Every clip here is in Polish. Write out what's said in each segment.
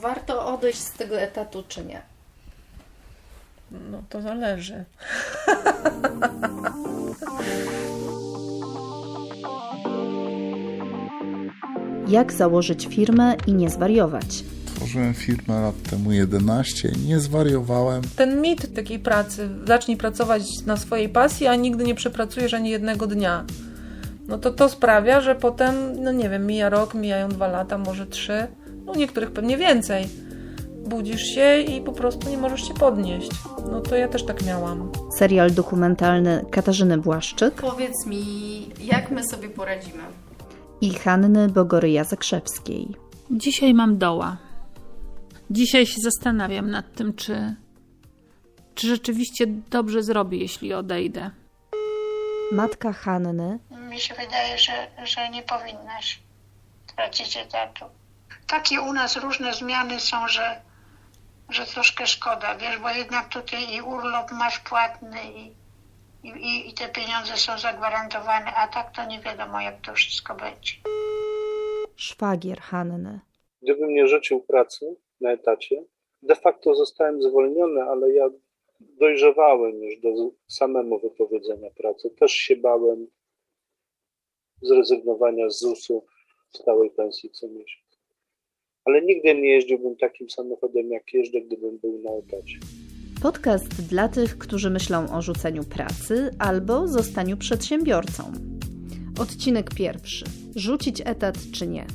warto odejść z tego etatu, czy nie? No to zależy. Jak założyć firmę i nie zwariować? Tworzyłem firmę lat temu 11, nie zwariowałem. Ten mit takiej pracy, zacznij pracować na swojej pasji, a nigdy nie przepracujesz ani jednego dnia. No to to sprawia, że potem, no nie wiem, mija rok, mijają dwa lata, może trzy, no u niektórych pewnie więcej. Budzisz się i po prostu nie możesz się podnieść. No to ja też tak miałam. Serial dokumentalny Katarzyny Błaszczyk Powiedz mi, jak my sobie poradzimy? i Hanny Bogoryja Zakrzewskiej. Dzisiaj mam doła. Dzisiaj się zastanawiam nad tym, czy, czy rzeczywiście dobrze zrobię, jeśli odejdę. Matka Hanny Mi się wydaje, że, że nie powinnaś tracić etatu. Takie u nas różne zmiany są, że, że troszkę szkoda, wiesz, bo jednak tutaj i urlop masz płatny i, i, i te pieniądze są zagwarantowane, a tak to nie wiadomo, jak to wszystko będzie. szwagier Hanny. Gdybym nie rzucił pracy na etacie, de facto zostałem zwolniony, ale ja dojrzewałem już do samemu wypowiedzenia pracy. Też się bałem zrezygnowania z ZUS-u stałej pensji co miesiąc. Ale nigdy nie jeździłbym takim samochodem, jak jeżdżę, gdybym był na. Podcast dla tych, którzy myślą o rzuceniu pracy albo zostaniu przedsiębiorcą. Odcinek pierwszy. Rzucić etat czy nie?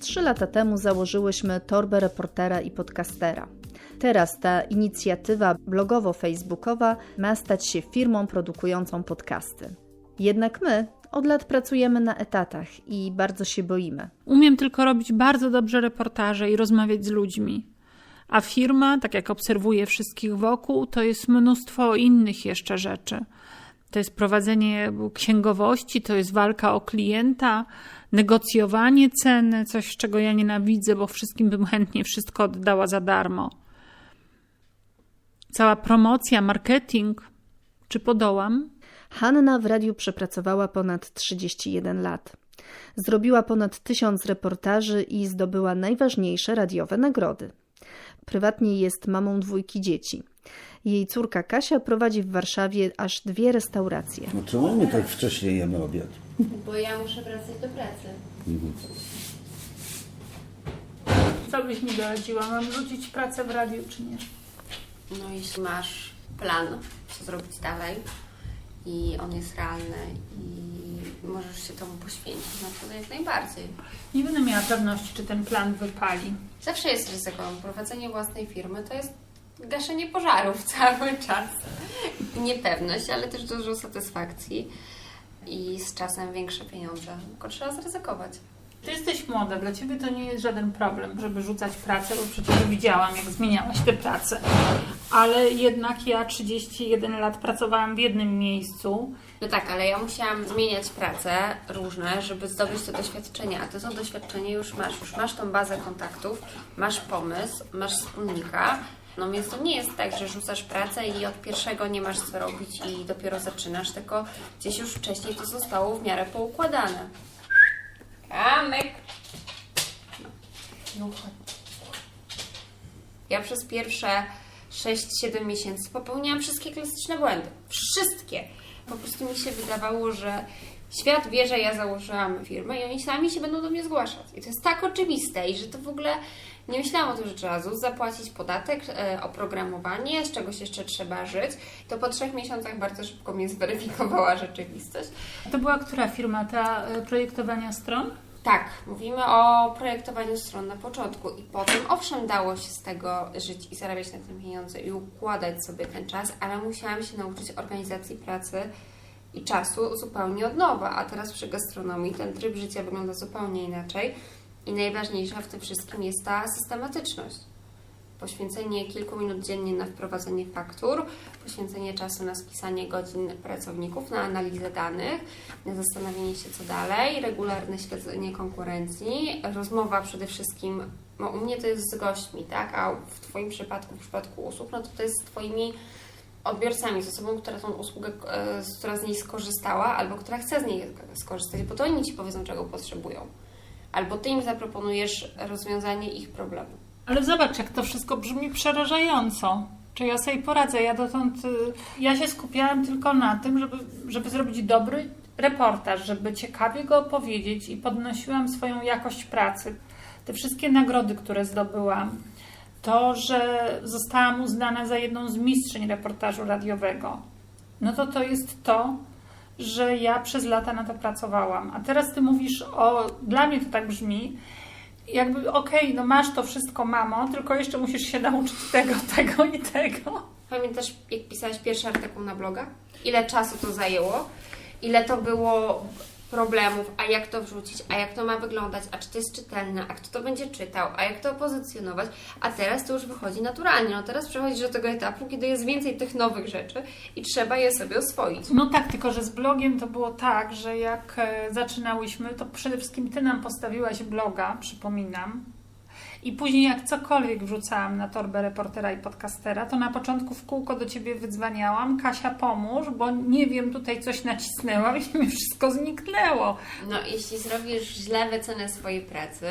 Trzy lata temu założyłyśmy torbę reportera i podcastera. Teraz ta inicjatywa blogowo-facebookowa ma stać się firmą produkującą podcasty. Jednak my od lat pracujemy na etatach i bardzo się boimy. Umiem tylko robić bardzo dobrze reportaże i rozmawiać z ludźmi. A firma, tak jak obserwuję wszystkich wokół, to jest mnóstwo innych jeszcze rzeczy. To jest prowadzenie księgowości, to jest walka o klienta, negocjowanie ceny, coś czego ja nienawidzę, bo wszystkim bym chętnie wszystko oddała za darmo. Cała promocja, marketing. Czy podołam? Hanna w radiu przepracowała ponad 31 lat. Zrobiła ponad tysiąc reportaży i zdobyła najważniejsze radiowe nagrody. Prywatnie jest mamą dwójki dzieci. Jej córka Kasia prowadzi w Warszawie aż dwie restauracje. No czemu my tak wcześnie jemy obiad? Bo ja muszę wracać do pracy. Co byś mi doradziła? Mam rzucić pracę w radiu, czy nie? No jeśli masz plan, co zrobić dalej i on jest realny i możesz się temu poświęcić, no to jak najbardziej. Nie będę miała pewności, czy ten plan wypali. Zawsze jest ryzyko. Prowadzenie własnej firmy to jest gaszenie pożarów cały czas. Niepewność, ale też dużo satysfakcji i z czasem większe pieniądze. Tylko trzeba zryzykować. Ty jesteś młoda, dla ciebie to nie jest żaden problem, żeby rzucać pracę, bo przecież widziałam, jak zmieniałaś tę pracę. Ale jednak ja 31 lat pracowałam w jednym miejscu. No tak, ale ja musiałam zmieniać pracę różne, żeby zdobyć to doświadczenie, a ty to doświadczenie już masz. Już masz tą bazę kontaktów, masz pomysł, masz wspólnika. No więc to nie jest tak, że rzucasz pracę i od pierwszego nie masz co robić i dopiero zaczynasz, tylko gdzieś już wcześniej to zostało w miarę poukładane. Kamek! No, chodź. Ja przez pierwsze 6-7 miesięcy popełniałam wszystkie klasyczne błędy. Wszystkie. Po prostu mi się wydawało, że świat wie, że ja założyłam firmę i oni sami się będą do mnie zgłaszać. I to jest tak oczywiste i że to w ogóle nie myślałam o tym, że trzeba ZUS zapłacić podatek, e, oprogramowanie, z czegoś jeszcze trzeba żyć. To po trzech miesiącach bardzo szybko mnie zweryfikowała rzeczywistość. To była która firma? Ta e, projektowania stron? Tak, mówimy o projektowaniu stron na początku i potem, owszem, dało się z tego żyć i zarabiać na tym pieniądze i układać sobie ten czas, ale musiałam się nauczyć organizacji pracy i czasu zupełnie od nowa, a teraz przy gastronomii ten tryb życia wygląda zupełnie inaczej i najważniejsza w tym wszystkim jest ta systematyczność. Poświęcenie kilku minut dziennie na wprowadzenie faktur, poświęcenie czasu na spisanie godzin pracowników, na analizę danych, na zastanowienie się co dalej, regularne śledzenie konkurencji, rozmowa przede wszystkim, no u mnie to jest z gośćmi, tak, a w Twoim przypadku, w przypadku usług, no to to jest z Twoimi odbiorcami, z osobą, która tą usługę, e, która z niej skorzystała, albo która chce z niej skorzystać, bo to oni Ci powiedzą, czego potrzebują. Albo Ty im zaproponujesz rozwiązanie ich problemu. Ale zobacz, jak to wszystko brzmi przerażająco. Czy ja sobie poradzę? Ja dotąd, y, ja się skupiałam tylko na tym, żeby, żeby zrobić dobry reportaż, żeby ciekawie go opowiedzieć i podnosiłam swoją jakość pracy. Te wszystkie nagrody, które zdobyłam, to, że zostałam uznana za jedną z mistrzyń reportażu radiowego, no to to jest to, że ja przez lata na to pracowałam. A teraz ty mówisz o, dla mnie to tak brzmi, jakby okej, no masz to wszystko, mamo, tylko jeszcze musisz się nauczyć tego, tego i tego. Pamiętasz, jak pisałaś pierwszy artykuł na bloga? Ile czasu to zajęło? Ile to było problemów, a jak to wrzucić, a jak to ma wyglądać, a czy to jest czytelne, a kto to będzie czytał, a jak to opozycjonować, a teraz to już wychodzi naturalnie. No teraz przechodzisz do tego etapu, kiedy jest więcej tych nowych rzeczy i trzeba je sobie oswoić. No tak, tylko że z blogiem to było tak, że jak e, zaczynałyśmy, to przede wszystkim ty nam postawiłaś bloga, przypominam. I później jak cokolwiek wrzucałam na torbę reportera i podcastera, to na początku w kółko do ciebie wydzwaniałam, Kasia pomóż, bo nie wiem, tutaj coś nacisnęłam i mi wszystko zniknęło. No, jeśli zrobisz źle wycenę swojej pracy,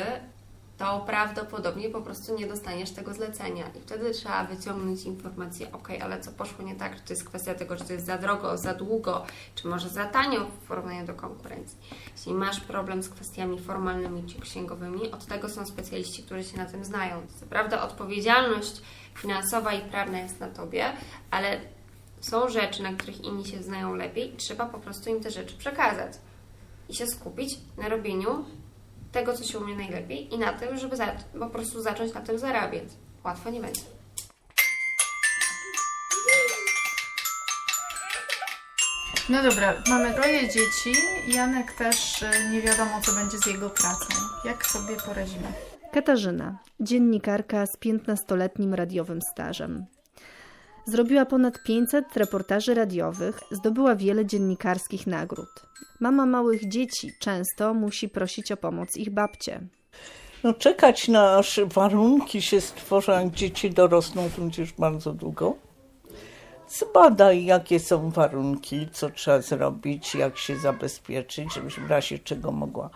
to prawdopodobnie po prostu nie dostaniesz tego zlecenia. I wtedy trzeba wyciągnąć informację, ok, ale co poszło nie tak, czy to jest kwestia tego, czy to jest za drogo, za długo, czy może za tanio w porównaniu do konkurencji. Jeśli masz problem z kwestiami formalnymi czy księgowymi, od tego są specjaliści, którzy się na tym znają. Co prawda odpowiedzialność finansowa i prawna jest na Tobie, ale są rzeczy, na których inni się znają lepiej i trzeba po prostu im te rzeczy przekazać i się skupić na robieniu tego, co się umie najlepiej i na tym, żeby za, po prostu zacząć na tym zarabiać. Łatwo nie będzie. No dobra, mamy troje dzieci. Janek też y, nie wiadomo, co będzie z jego pracą. Jak sobie poradzimy? Katarzyna, dziennikarka z 15-letnim radiowym stażem. Zrobiła ponad 500 reportaży radiowych, zdobyła wiele dziennikarskich nagród. Mama małych dzieci często musi prosić o pomoc ich babcie. No czekać na aż warunki się stworzą, jak dzieci dorosną, to już bardzo długo. Zbadaj, jakie są warunki, co trzeba zrobić, jak się zabezpieczyć, żebyś w razie czego mogła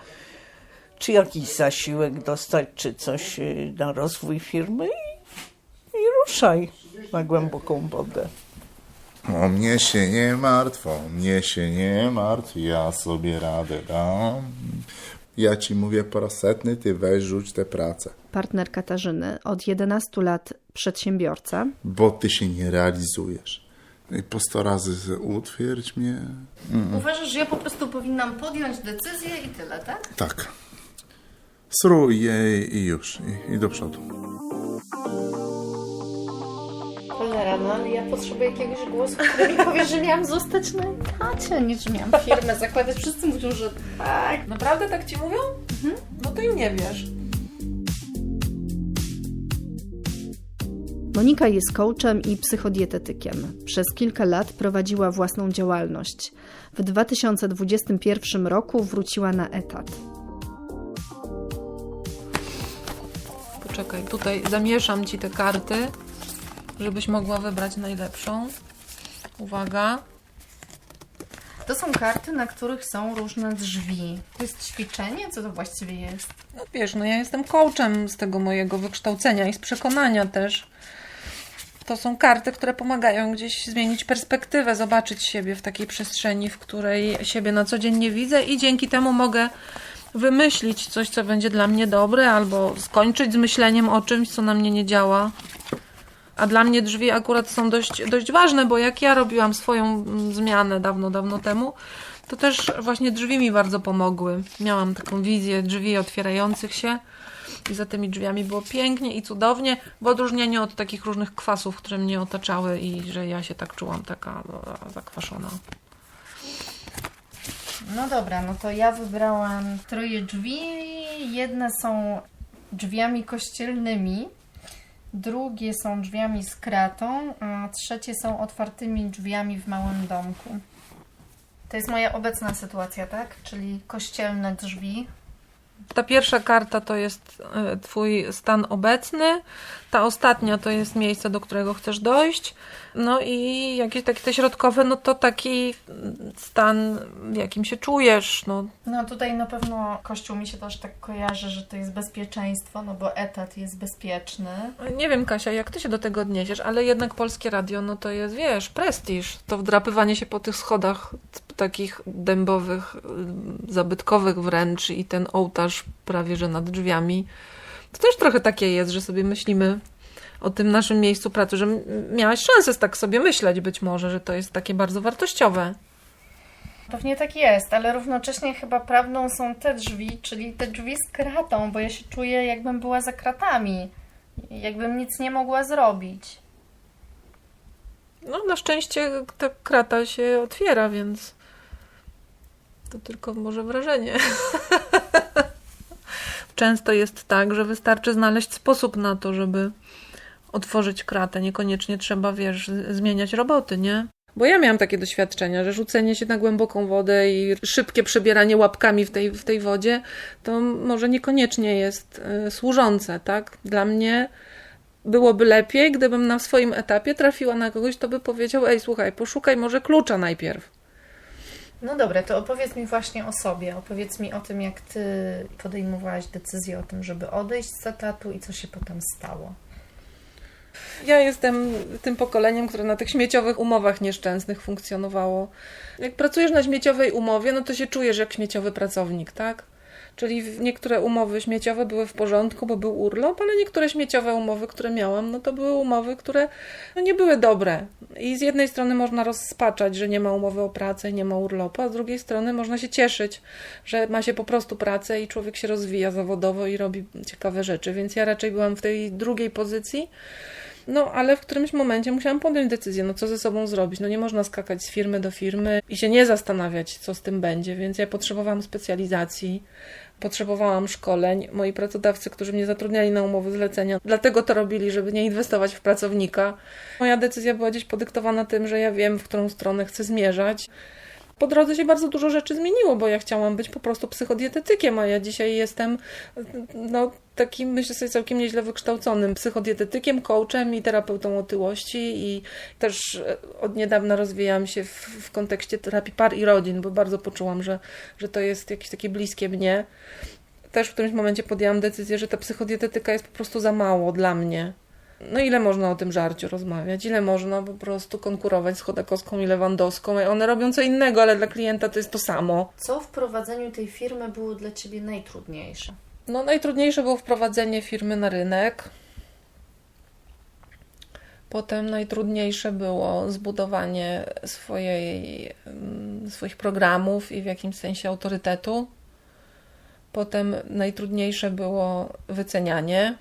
czy jakiś zasiłek dostać, czy coś y, na rozwój firmy i, i ruszaj na głęboką wodę. O mnie się nie martw, o mnie się nie martw, ja sobie radę dam. Ja ci mówię po raz setny, ty weź rzuć tę pracę, Partner Katarzyny, od 11 lat przedsiębiorca, bo ty się nie realizujesz. I po sto razy z- utwierdź mnie. Uważasz, że ja po prostu powinnam podjąć decyzję i tyle, tak? Tak. Srój jej i już, i, i do przodu. Cholera, no ale ja potrzebuję jakiegoś głosu, który mi powie, że miałam zostać na etacie, nie że miałam firmę zakładać. Wszyscy mówią, że tak. Naprawdę tak ci mówią? No to im nie wiesz. Monika jest coachem i psychodietetykiem. Przez kilka lat prowadziła własną działalność. W 2021 roku wróciła na etat. Poczekaj, tutaj zamieszam ci te karty, żebyś mogła wybrać najlepszą. Uwaga. To są karty, na których są różne drzwi. To jest ćwiczenie? Co to właściwie jest? No wiesz, no ja jestem coachem z tego mojego wykształcenia i z przekonania też. To są karty, które pomagają gdzieś zmienić perspektywę, zobaczyć siebie w takiej przestrzeni, w której siebie na co dzień nie widzę i dzięki temu mogę wymyślić coś, co będzie dla mnie dobre, albo skończyć z myśleniem o czymś, co na mnie nie działa. A dla mnie drzwi akurat są dość, dość ważne, bo jak ja robiłam swoją mm, zmianę dawno, dawno temu, to też właśnie drzwi mi bardzo pomogły. Miałam taką wizję drzwi otwierających się i za tymi drzwiami było pięknie i cudownie, w odróżnieniu od takich różnych kwasów, które mnie otaczały i że ja się tak czułam taka e, zakwaszona. No dobra, no to ja wybrałam troje drzwi. Jedne są drzwiami kościelnymi, drugie są drzwiami z kratą, a trzecie są otwartymi drzwiami w małym domku. To jest moja obecna sytuacja, tak? Czyli kościelne drzwi, Ta pierwsza karta to jest e, Twój stan obecny, ta ostatnia to jest miejsce, do którego chcesz dojść. No i jakieś takie te środkowe, no to taki stan, w jakim się czujesz. No, No tutaj na pewno Kościół mi się też tak kojarzy, że to jest bezpieczeństwo, no bo etat jest bezpieczny. Nie wiem, Kasia, jak ty się do tego odniesiesz, ale jednak polskie radio, no to jest, wiesz, prestiż. To wdrapywanie się po tych schodach takich dębowych, zabytkowych wręcz i ten ołtarz prawie, że nad drzwiami. To też trochę takie jest, że sobie myślimy o tym naszym miejscu pracy, że miałaś szansę tak sobie myśleć być może, że to jest takie bardzo wartościowe. Pewnie tak jest, ale równocześnie chyba prawdą są te drzwi, czyli te drzwi z kratą, bo ja się czuję jakbym była za kratami. Jakbym nic nie mogła zrobić. No, na szczęście ta krata się otwiera, więc to tylko może wrażenie. Często jest tak, że wystarczy znaleźć sposób na to, żeby otworzyć kratę. Niekoniecznie trzeba, wiesz, zmieniać roboty, nie? Bo ja miałam takie doświadczenia, że rzucenie się na głęboką wodę i szybkie przebieranie łapkami w tej, w tej wodzie, to może niekoniecznie jest y, służące, tak? Dla mnie byłoby lepiej, gdybym na swoim etapie trafiła na kogoś, kto by powiedział: Ej, słuchaj, poszukaj może klucza najpierw. No dobra, to opowiedz mi właśnie o sobie. Opowiedz mi o tym, jak ty podejmowałaś decyzję o tym, żeby odejść z etatu i co się potem stało. Ja jestem tym pokoleniem, które na tych śmieciowych umowach nieszczęsnych funkcjonowało. Jak pracujesz na śmieciowej umowie, no to się czujesz jak śmieciowy pracownik, tak? Czyli niektóre umowy śmieciowe były w porządku, bo był urlop, ale niektóre śmieciowe umowy, które miałam, no to były umowy, które no nie były dobre. I z jednej strony można rozpaczać, że nie ma umowy o pracę nie ma urlopu, a z drugiej strony można się cieszyć, że ma się po prostu pracę i człowiek się rozwija zawodowo i robi ciekawe rzeczy. Więc ja raczej byłam w tej drugiej pozycji. No, ale w którymś momencie musiałam podjąć decyzję, no co ze sobą zrobić. No nie można skakać z firmy do firmy i się nie zastanawiać, co z tym będzie, więc ja potrzebowałam specjalizacji, potrzebowałam szkoleń. Moi pracodawcy, którzy mnie zatrudniali na umowy zlecenia, dlatego to robili, żeby nie inwestować w pracownika. Moja decyzja była gdzieś podyktowana tym, że ja wiem, w którą stronę chcę zmierzać. Po drodze się bardzo dużo rzeczy zmieniło, bo ja chciałam być po prostu psychodietetykiem, a ja dzisiaj jestem no, takim, myślę sobie, całkiem nieźle wykształconym psychodietetykiem, coachem i terapeutą otyłości i też e, od niedawna rozwijałam się w, w kontekście terapii par i rodzin, bo bardzo poczułam, że, że to jest jakieś takie bliskie mnie. Też w którymś momencie podjęłam decyzję, że ta psychodietetyka jest po prostu za mało dla mnie. No ile można o tym żarciu rozmawiać? Ile można po prostu konkurować z Chodakowską i Lewandowską? One robią co innego, ale dla klienta to jest to samo. Co w prowadzeniu tej firmy było dla Ciebie najtrudniejsze? No, najtrudniejsze było wprowadzenie firmy na rynek. Potem najtrudniejsze było zbudowanie swojej, mm, swoich programów i w jakimś sensie autorytetu. Potem najtrudniejsze było wycenianie,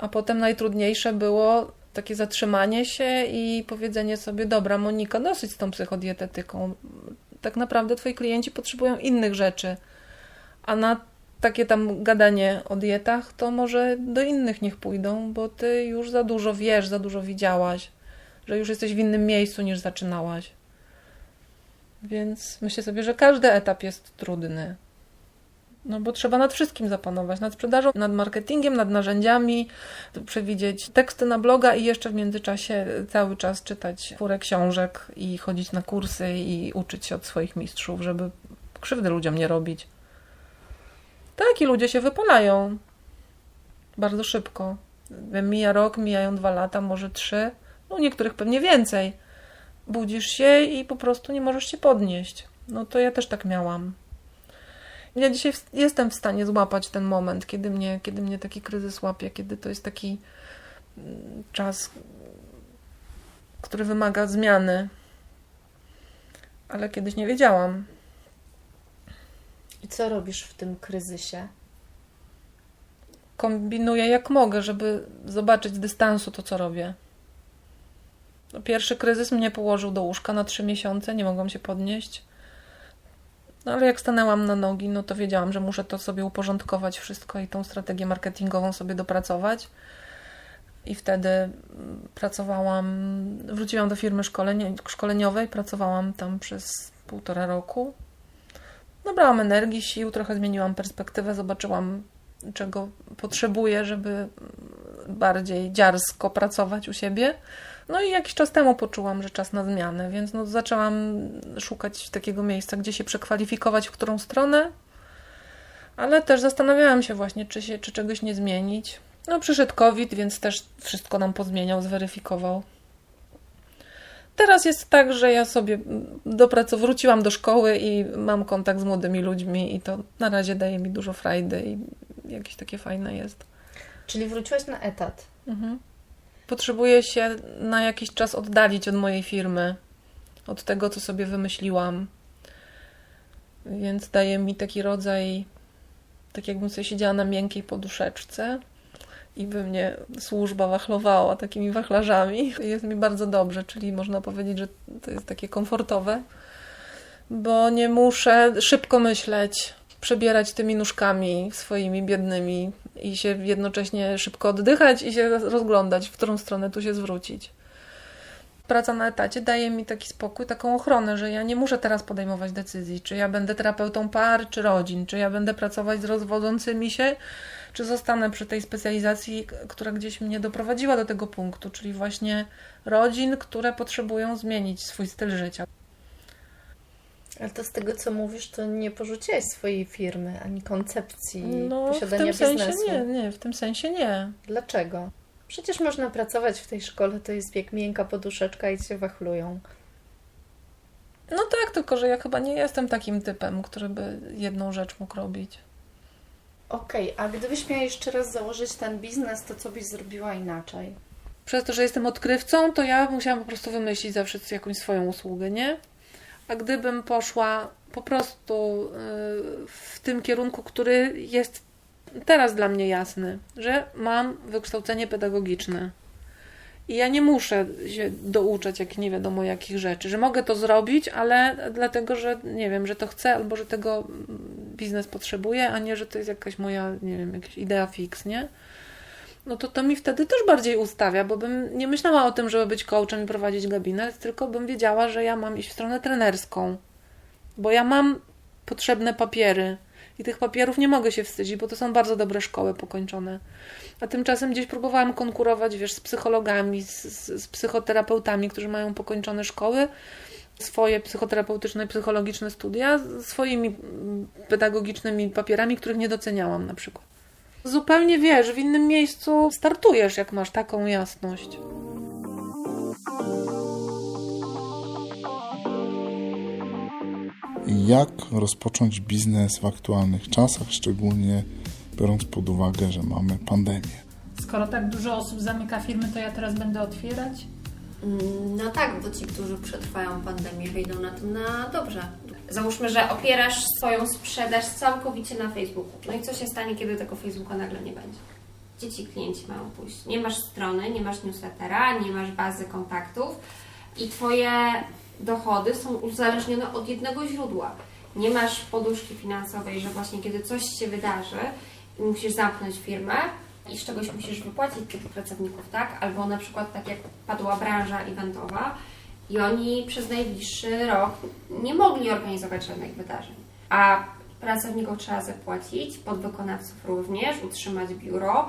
a potem najtrudniejsze było takie zatrzymanie się i powiedzenie sobie: Dobra, Monika, dosyć z tą psychodietetyką. Tak naprawdę twoi klienci potrzebują innych rzeczy, a na takie tam gadanie o dietach, to może do innych niech pójdą, bo ty już za dużo wiesz, za dużo widziałaś, że już jesteś w innym miejscu niż zaczynałaś. Więc myślę sobie, że każdy etap jest trudny. No bo trzeba nad wszystkim zapanować, nad sprzedażą, nad marketingiem, nad narzędziami, przewidzieć teksty na bloga i jeszcze w międzyczasie cały czas czytać furę książek i chodzić na kursy i uczyć się od swoich mistrzów, żeby krzywdy ludziom nie robić. Tak, i ludzie się wypalają bardzo szybko. Mija rok, mijają dwa lata, może trzy, no niektórych pewnie więcej. Budzisz się i po prostu nie możesz się podnieść. No to ja też tak miałam. Ja dzisiaj jestem w stanie złapać ten moment, kiedy mnie, kiedy mnie taki kryzys łapie, kiedy to jest taki mm, czas, który wymaga zmiany. Ale kiedyś nie wiedziałam. I co robisz w tym kryzysie? kombinuję jak mogę, żeby zobaczyć z dystansu to, co robię. No, Pierwszy kryzys mnie położył do łóżka na trzy miesiące, nie mogłam się podnieść. No ale jak stanęłam na nogi, no to wiedziałam, że muszę to sobie uporządkować wszystko i tą strategię marketingową sobie dopracować. I wtedy mm, pracowałam, wróciłam do firmy szkoleniowej, pracowałam tam przez półtora roku. Nabrałam energii, sił, trochę zmieniłam perspektywę, zobaczyłam, czego potrzebuję, żeby bardziej dziarsko pracować u siebie. No i jakiś czas temu poczułam, że czas na zmianę, więc no zaczęłam szukać takiego miejsca, gdzie się przekwalifikować w którą stronę, ale też zastanawiałam się właśnie, czy, się, czy czegoś nie zmienić. No przyszedł COVID, więc też wszystko nam pozmieniał, zweryfikował. Teraz jest tak, że ja sobie do pracy wróciłam do szkoły i mam kontakt z młodymi ludźmi i to na razie daje mi dużo frajdy i jakieś takie fajne jest. Czyli wróciłaś na etat. Mhm. Potrzebuję się na jakiś czas oddalić od mojej firmy, od tego, co sobie wymyśliłam. Więc daje mi taki rodzaj, tak jakbym sobie siedziała na miękkiej poduszeczce i by mnie służba wachlowała takimi wachlarzami. Jest mi bardzo dobrze, czyli można powiedzieć, że to jest takie komfortowe, bo nie muszę szybko myśleć, przebierać tymi nóżkami swoimi biednymi i się jednocześnie szybko oddychać i się rozglądać, w którą stronę tu się zwrócić. Praca na etacie daje mi taki spokój, taką ochronę, że ja nie muszę teraz podejmować decyzji, czy ja będę terapeutą par, czy rodzin, czy ja będę pracować z rozwodzącymi się, czy zostanę przy tej specjalizacji, która gdzieś mnie doprowadziła do tego punktu, czyli właśnie rodzin, które potrzebują zmienić swój styl życia. Ale to z tego, co mówisz, to nie porzuciłaś swojej firmy, ani koncepcji No, w posiadania tym sensie biznesu. nie, nie, w tym sensie nie. Dlaczego? Przecież można pracować w tej szkole, to jest jak miękka poduszeczka i się wachlują. No tak, tylko że ja chyba nie jestem takim typem, który by jedną rzecz mógł robić. Okej, a gdybyś miała jeszcze raz założyć ten biznes, to co byś zrobiła inaczej? Przez to, że jestem odkrywcą, to ja musiałam po prostu wymyślić zawsze jakąś swoją usługę, nie? A gdybym poszła po prostu yy, w tym kierunku, który jest teraz dla mnie jasny, że mam wykształcenie pedagogiczne i ja nie muszę się douczać jak nie wiadomo jakich rzeczy, że mogę to zrobić, ale dlatego, że nie wiem, że to chcę albo że tego biznes potrzebuje, a nie, że to jest jakaś moja, nie wiem, jakaś idea fix, nie? no to to mi wtedy też bardziej ustawia, bo bym nie myślała o tym, żeby być coachem i prowadzić gabinet, tylko bym wiedziała, że ja mam iść w stronę trenerską, bo ja mam potrzebne papiery i tych papierów nie mogę się wstydzić, bo to są bardzo dobre szkoły pokończone. A tymczasem gdzieś próbowałam konkurować, wiesz, z psychologami, z, z, z psychoterapeutami, którzy mają pokończone szkoły, swoje psychoterapeutyczne i psychologiczne studia, swoimi mm, pedagogicznymi papierami, których nie doceniałam na przykład. Zupełnie wiesz, w innym miejscu startujesz, jak masz taką jasność. Jak rozpocząć biznes w aktualnych czasach, szczególnie biorąc pod uwagę, że mamy pandemię? Skoro tak dużo osób zamyka firmy, to ja teraz będę otwierać? Mm, No tak, bo ci, którzy przetrwają pandemię, wyjdą na tym na dobrze. Załóżmy, że opierasz swoją sprzedaż całkowicie na Facebooku. No i co się stanie, kiedy tego Facebooka nagle nie będzie? Gdzie ci klienci mają pójść? Nie masz strony, nie masz newslettera, nie masz bazy kontaktów i Twoje dochody są uzależnione od jednego źródła. Nie masz poduszki finansowej, że właśnie kiedy coś się wydarzy i musisz zamknąć firmę, i z czegoś musisz wypłacić tych pracowników, tak? Albo na przykład tak jak padła branża eventowa i oni przez najbliższy rok nie mogli organizować żadnych wydarzeń. A pracownikom trzeba zapłacić, podwykonawców również, utrzymać biuro.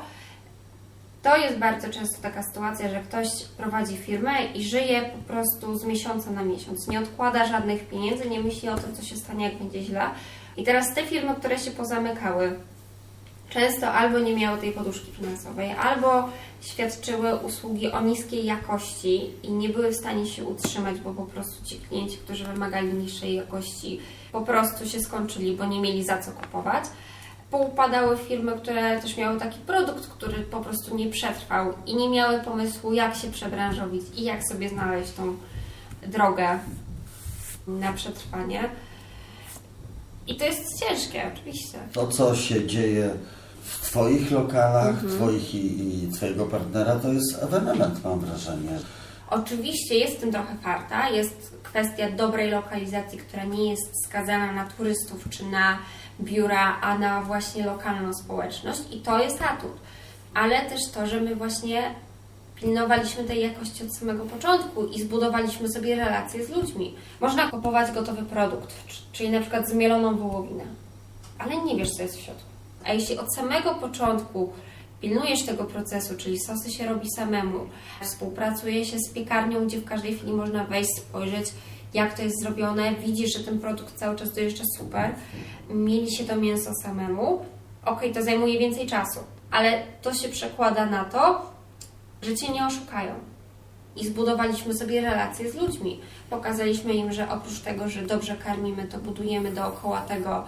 To jest bardzo często taka sytuacja, że ktoś prowadzi firmę i żyje po prostu z miesiąca na miesiąc. Nie odkłada żadnych pieniędzy, nie myśli o tym, co się stanie, jak będzie źle. I teraz te firmy, które się pozamykały, często albo nie miały tej poduszki finansowej, albo świadczyły usługi o niskiej jakości i nie były w stanie się utrzymać, bo po prostu ci klienci, którzy wymagali niższej jakości, po prostu się skończyli, bo nie mieli za co kupować. Poupadały firmy, które też miały taki produkt, który po prostu nie przetrwał i nie miały pomysłu, jak się przebranżowić i jak sobie znaleźć tą drogę na przetrwanie. I to jest ciężkie, oczywiście. To, co się dzieje w Twoich lokalach, Twoich i, i Twojego partnera, to jest ewenement, mam wrażenie. Oczywiście jest w tym trochę karta, jest kwestia dobrej lokalizacji, która nie jest skazana na turystów czy na biura, a na właśnie lokalną społeczność i to jest atut. Ale też to, że my właśnie Pilnowaliśmy tej jakości od samego początku i zbudowaliśmy sobie relacje z ludźmi. Można kupować gotowy produkt, czyli na przykład zmieloną wołowinę, ale nie wiesz, co jest w środku. A jeśli od samego początku pilnujesz tego procesu, czyli sosy się robi samemu, współpracuje się z piekarnią, gdzie w każdej chwili można wejść, spojrzeć, jak to jest zrobione, widzisz, że ten produkt cały czas dojeżdża super, mieli się to mięso samemu, okej, to zajmuje więcej czasu, ale to się przekłada na to, że Cię nie oszukają. I zbudowaliśmy sobie relacje z ludźmi. Pokazaliśmy im, że oprócz tego, że dobrze karmimy, to budujemy dookoła tego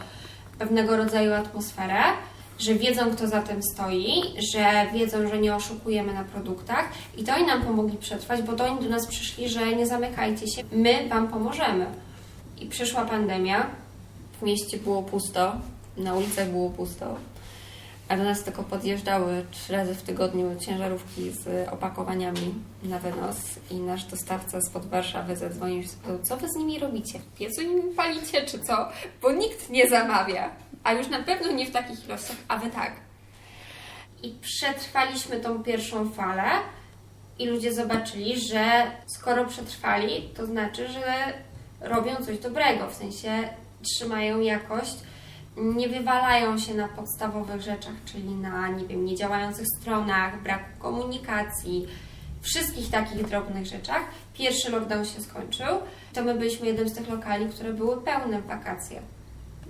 pewnego rodzaju atmosferę, że wiedzą, kto za tym stoi, że wiedzą, że nie oszukujemy na produktach i to oni nam pomogli przetrwać, bo to oni do nas przyszli, że nie zamykajcie się, my Wam pomożemy. I przyszła pandemia, w mieście było pusto, na ulicach było pusto, a do nas tylko podjeżdżały trzy razy w tygodniu ciężarówki z opakowaniami na wynos i nasz dostawca spod Warszawy zadzwonił i co wy z nimi robicie? Piecu nimi palicie czy co? Bo nikt nie zamawia, a już na pewno nie w takich ilościach, a wy tak. I przetrwaliśmy tą pierwszą falę i ludzie zobaczyli, że skoro przetrwali, to znaczy, że robią coś dobrego, w sensie trzymają jakość, nie wywalają się na podstawowych rzeczach, czyli na, nie wiem, niedziałających stronach, braku komunikacji, wszystkich takich drobnych rzeczach. Pierwszy lockdown się skończył, to my byliśmy jednym z tych lokali, które były pełne wakacje.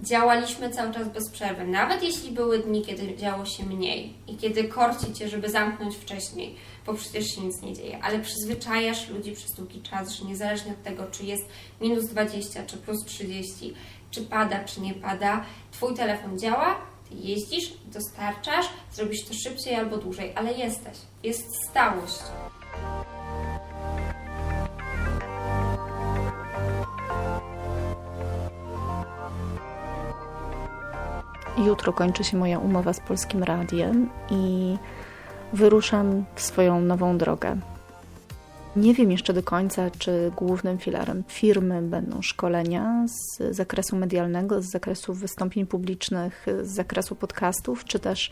Działaliśmy cały czas bez przerwy, nawet jeśli były dni, kiedy działo się mniej i kiedy korci cię, żeby zamknąć wcześniej, bo przecież się nic nie dzieje, ale przyzwyczajasz ludzi przez długi czas, że niezależnie od tego, czy jest minus 20, czy plus 30, czy pada, czy nie pada, Twój telefon działa, Ty jeździsz, dostarczasz, zrobisz to szybciej albo dłużej, ale jesteś. Jest stałość. Jutro kończy się moja umowa z Polskim Radiem i wyruszam w swoją nową drogę. Nie wiem jeszcze do końca, czy głównym filarem firmy będą szkolenia z zakresu medialnego, z zakresu wystąpień publicznych, z zakresu podcastów, czy też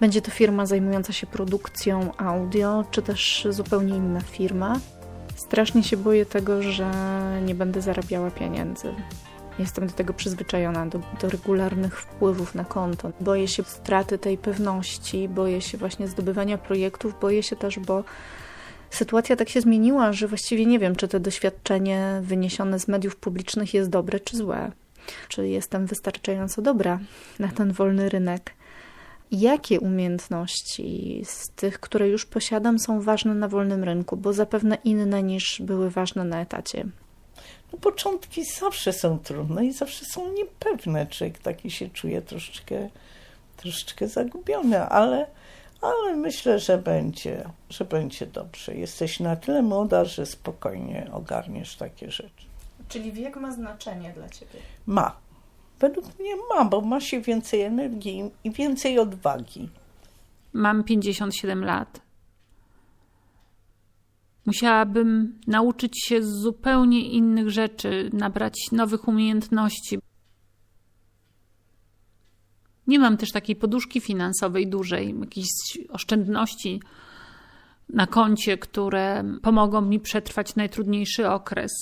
będzie to firma zajmująca się produkcją audio, czy też zupełnie inna firma. Strasznie się boję tego, że nie będę zarabiała pieniędzy. Jestem do tego przyzwyczajona, do, do regularnych wpływów na konto. Boję się straty tej pewności, boję się właśnie zdobywania projektów, boję się też, bo sytuacja tak się zmieniła, że właściwie nie wiem, czy to doświadczenie wyniesione z mediów publicznych jest dobre czy złe. Czy jestem wystarczająco dobra na ten wolny rynek. Jakie umiejętności z tych, które już posiadam, są ważne na wolnym rynku, bo zapewne inne niż były ważne na etacie? Początki zawsze są trudne i zawsze są niepewne. Człowiek taki się czuje troszeczkę, troszeczkę zagubiony, ale, ale myślę, że będzie, że będzie dobrze. Jesteś na tyle młoda, że spokojnie ogarniesz takie rzeczy. Czyli wiek ma znaczenie dla Ciebie. Ma. Według mnie ma, bo ma się więcej energii i więcej odwagi. Mam 57 lat. Musiałabym nauczyć się zupełnie innych rzeczy, nabrać nowych umiejętności. Nie mam też takiej poduszki finansowej dużej, jakiejś oszczędności na koncie, które pomogą mi przetrwać najtrudniejszy okres.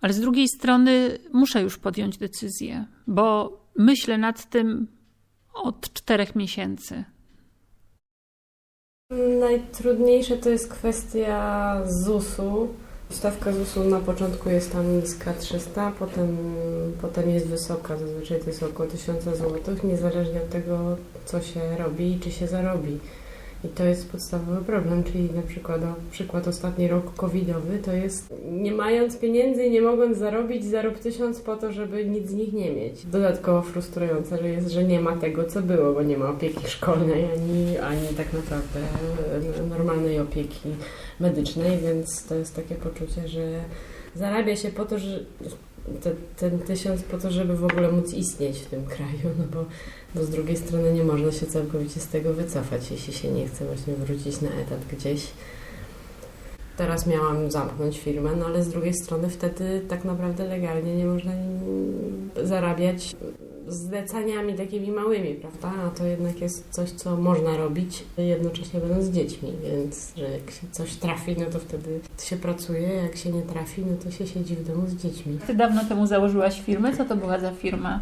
Ale z drugiej strony muszę już podjąć decyzję, bo myślę nad tym od czterech miesięcy. Najtrudniejsze to jest kwestia ZUS-u. Stawka ZUS-u na początku jest tam niska 300, potem, potem jest wysoka, zazwyczaj to jest około 1000 zł, niezależnie od tego, co się robi i czy się zarobi. I to jest podstawowy problem, czyli na przykład o, przykład ostatni rok covidowy to jest nie mając pieniędzy nie mogąc zarobić, zarób tysiąc po to, żeby nic z nich nie mieć. Dodatkowo frustrujące że jest, że nie ma tego, co było, bo nie ma opieki szkolnej ani, ani tak naprawdę e, normalnej opieki medycznej, więc to jest takie poczucie, że zarabia się po to, że te, ten tysiąc po to, żeby w ogóle móc istnieć w tym kraju, no bo, bo z drugiej strony nie można się całkowicie z tego wycofać, jeśli się nie chce właśnie wrócić na etat gdzieś. Teraz miałam zamknąć firmę, no ale z drugiej strony wtedy tak naprawdę legalnie nie można zarabiać zlecaniami takimi małymi, prawda? A to jednak jest coś, co można robić jednocześnie będąc z dziećmi, więc że jak się coś trafi, no to wtedy się pracuje, jak się nie trafi, no to się siedzi w domu z dziećmi. Ty dawno temu założyłaś firmę. Co to była za firma?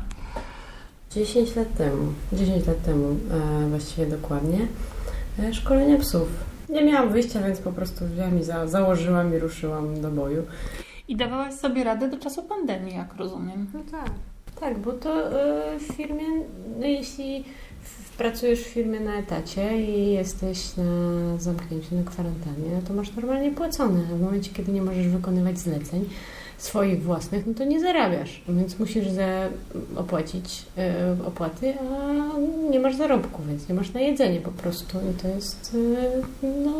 10 lat temu, 10 lat temu e, właściwie dokładnie, e, szkolenia psów. Nie miałam wyjścia, więc po prostu wzięłam i za, założyłam i ruszyłam do boju. I dawałaś sobie radę do czasu pandemii, jak rozumiem. No tak. Tak, bo to y, w firmie, no jeśli pracujesz w firmie na etacie i jesteś na zamknięciu, na kwarantannie, no to masz normalnie płacone. W momencie, kiedy nie możesz wykonywać zleceń swoich własnych, no to nie zarabiasz. Więc musisz za, opłacić y, opłaty, a nie masz zarobku, więc nie masz na jedzenie po prostu. I to jest, y, no...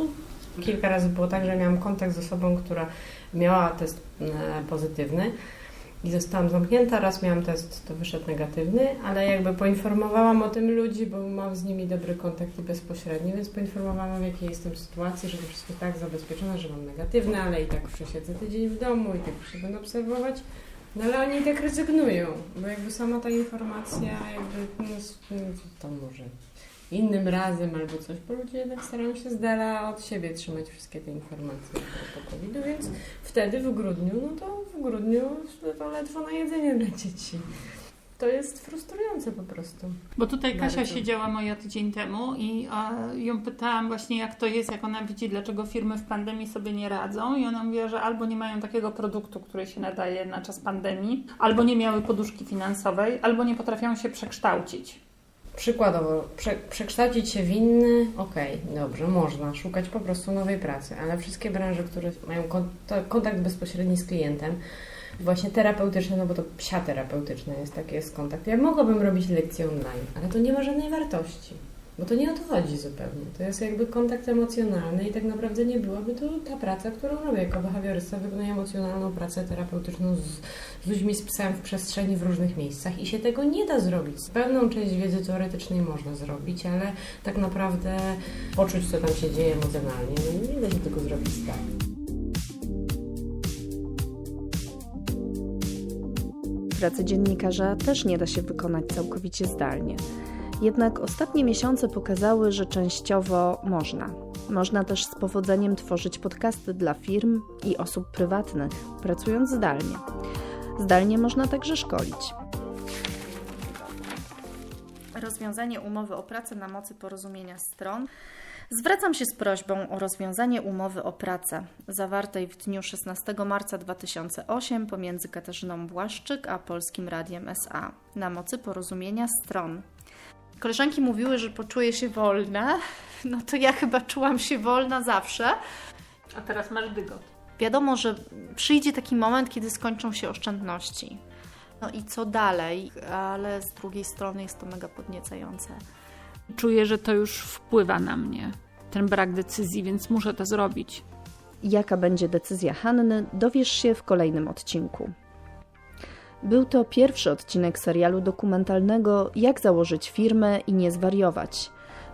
Kilka razy było tak, że miałam kontakt z osobą, która miała test e, pozytywny i zostałam zamknięta. Raz miałam test, to wyszedł negatywny, ale jakby poinformowałam o tym ludzi, bo mam z nimi dobry kontakt i bezpośredni, więc poinformowałam w jakiej jestem sytuacji, że to wszystko tak zabezpieczone, że mam negatywny, ale i tak przesiedzę tydzień w domu i tak się będę obserwować. No ale oni tak rezygnują, bo jakby sama ta informacja jakby, no, tam może innym razem albo coś, bo ludzie jednak starają się z dala od siebie trzymać wszystkie te informacje a propos COVID-u, więc wtedy w grudniu, no to w grudniu to ledwo na jedzenie dla dzieci. To jest frustrujące po prostu. Bo tutaj Kasia Bardzo. siedziała moja tydzień temu i e, ją pytałam właśnie jak to jest, jak ona widzi, dlaczego firmy w pandemii sobie nie radzą i ona mówiła, że albo nie mają takiego produktu, który się nadaje na czas pandemii, albo nie miały poduszki finansowej, albo nie potrafią się przekształcić. Przykładowo, prze, przekształcić się w inny, okej, dobrze, można szukać po prostu nowej pracy, ale wszystkie branże, które mają kontakt bezpośredni z klientem, właśnie terapeutyczny, no bo to psia terapeutyczna jest, taki jest kontakt. Ja mogłabym robić lekcje online, ale to nie ma żadnej wartości, bo to nie o to chodzi zupełnie. To jest jakby kontakt emocjonalny i tak naprawdę nie byłaby to ta praca, którą robię jako behawiorysta. Wykonuję emocjonalną pracę terapeutyczną z, z ludźmi z psem w przestrzeni w różnych miejscach i się tego nie da zrobić. Pełną część wiedzy teoretycznej można zrobić, ale tak naprawdę poczuć, co tam się dzieje emocjonalnie, no nie da się tego zrobić zdalnie. Pracy dziennikarza też nie da się wykonać całkowicie zdalnie. Jednak ostatnie miesiące pokazały, że częściowo można. Można też z powodzeniem tworzyć podcasty dla firm i osób prywatnych, pracując zdalnie. Zdalnie można także szkolić. Rozwiązanie umowy o pracę na mocy porozumienia stron. Zwracam się z prośbą o rozwiązanie umowy o pracę zawartej w dniu 16 marca 2008 pomiędzy Katarzyną Błaszczyk a Polskim Radiem SA na mocy porozumienia stron. Koleżanki mówiły, że poczuje się wolna. No to ja chyba czułam się wolna zawsze. A teraz masz dygot. Wiadomo, że przyjdzie taki moment, kiedy skończą się oszczędności. No i co dalej? Ale z drugiej strony jest to mega podniecające. Czuję, że to już wpływa na mnie, ten brak decyzji, więc muszę to zrobić. Jaka będzie decyzja Hanny, dowiesz się w kolejnym odcinku. Był to pierwszy odcinek serialu dokumentalnego Jak założyć firmę i nie zwariować.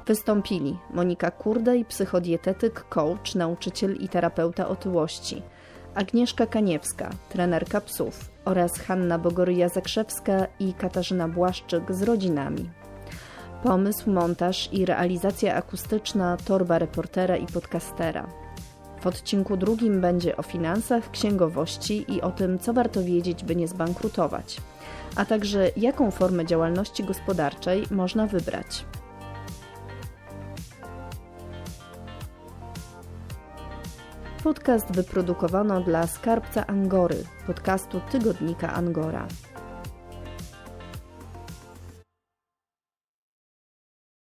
Wystąpili Monika Kurdej, psychodietetyk, coach, nauczyciel i terapeuta otyłości, Agnieszka Kaniewska, trenerka psów oraz Hanna Bogoryja-Zakrzewska i Katarzyna Błaszczyk z rodzinami. Pomysł, montaż i realizacja akustyczna torba reportera i podcastera. W odcinku drugim będzie o finansach, księgowości i o tym, co warto wiedzieć, by nie zbankrutować, a także jaką formę działalności gospodarczej można wybrać. Podcast wyprodukowano dla skarbca Angory, podcastu tygodnika Angora.